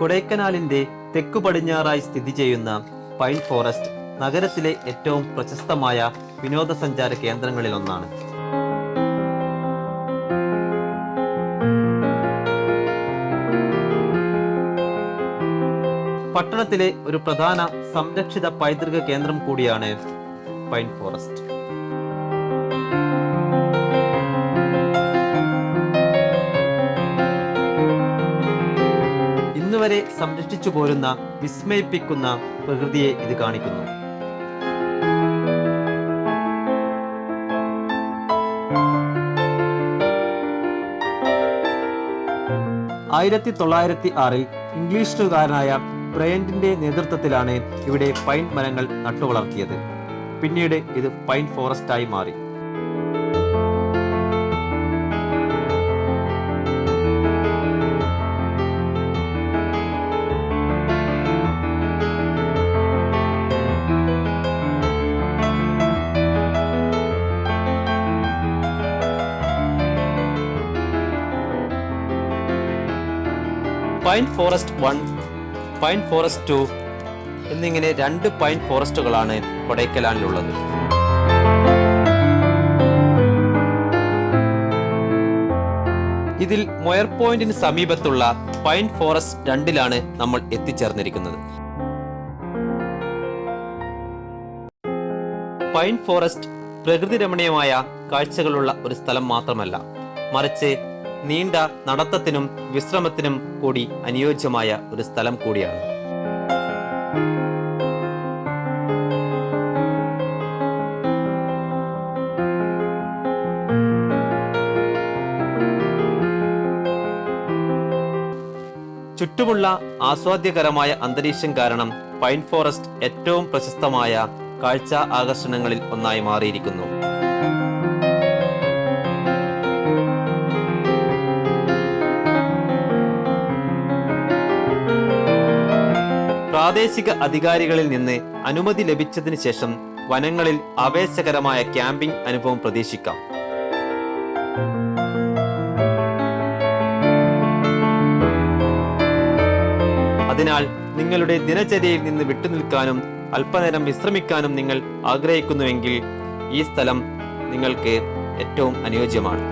കൊടൈക്കനാലിന്റെ തെക്കു പടിഞ്ഞാറായി സ്ഥിതി ചെയ്യുന്ന പൈൻ ഫോറസ്റ്റ് നഗരത്തിലെ ഏറ്റവും പ്രശസ്തമായ വിനോദസഞ്ചാര കേന്ദ്രങ്ങളിൽ ഒന്നാണ്. പട്ടണത്തിലെ ഒരു പ്രധാന സംരക്ഷിത പൈതൃക കേന്ദ്രം കൂടിയാണ് പൈൻ ഫോറസ്റ്റ്. ഇന്നുവരെ സംരക്ഷിച്ചു പോരുന്ന വിസ്മയിപ്പിക്കുന്ന പ്രകൃതിയെ ഇത് കാണിക്കുന്നു. ആയിരത്തി തൊള്ളായിരത്തി ആറിൽ ഇംഗ്ലീഷുകാരനായ ബ്രയന്റിന്റെ നേതൃത്വത്തിലാണ് ഇവിടെ പൈൻ മരങ്ങൾ നട്ടുവളർത്തിയത്. പിന്നീട് ഇത് പൈൻ ഫോറസ്റ്റായി മാറി. Pine forest one pine forest two എന്നിങ്ങനെ രണ്ട് പൈൻ ഫോറസ്റ്റുകളാണ് കൊടൈക്കനാലിലുള്ളത്. ഇതിൽ മൊയർ പോയിന്റിന് സമീപത്തുള്ള പൈൻ ഫോറസ്റ്റ് രണ്ടിലാണ് നമ്മൾ എത്തിച്ചേർന്നിരിക്കുന്നത്. പൈൻ ഫോറസ്റ്റ് പ്രകൃതി രമണീയമായ കാഴ്ചകളുള്ള ഒരു സ്ഥലം മാത്രമല്ല മറിച്ച് നീണ്ട നടത്തത്തിനും വിശ്രമത്തിനും കൂടി അനുയോജ്യമായ ഒരു സ്ഥലം കൂടിയാണ്. ചുറ്റുമുള്ള ആസ്വാദ്യകരമായ അന്തരീക്ഷം കാരണം പൈൻ ഫോറസ്റ്റ് ഏറ്റവും പ്രശസ്തമായ കാഴ്ച ആകർഷണങ്ങളിൽ ഒന്നായി മാറിയിരിക്കുന്നു. പ്രാദേശിക അധികാരികളിൽ നിന്ന് അനുമതി ലഭിച്ചതിന് ശേഷം വനങ്ങളിൽ ആവേശകരമായ ക്യാമ്പിംഗ് അനുഭവം പ്രതീക്ഷിക്കാം. അതിനാൽ നിങ്ങളുടെ ദിനചര്യയിൽ നിന്ന് വിട്ടുനിൽക്കാനും അല്പനേരം വിശ്രമിക്കാനും നിങ്ങൾ ആഗ്രഹിക്കുന്നുവെങ്കിൽ ഈ സ്ഥലം നിങ്ങൾക്ക് ഏറ്റവും അനുയോജ്യമാണ്.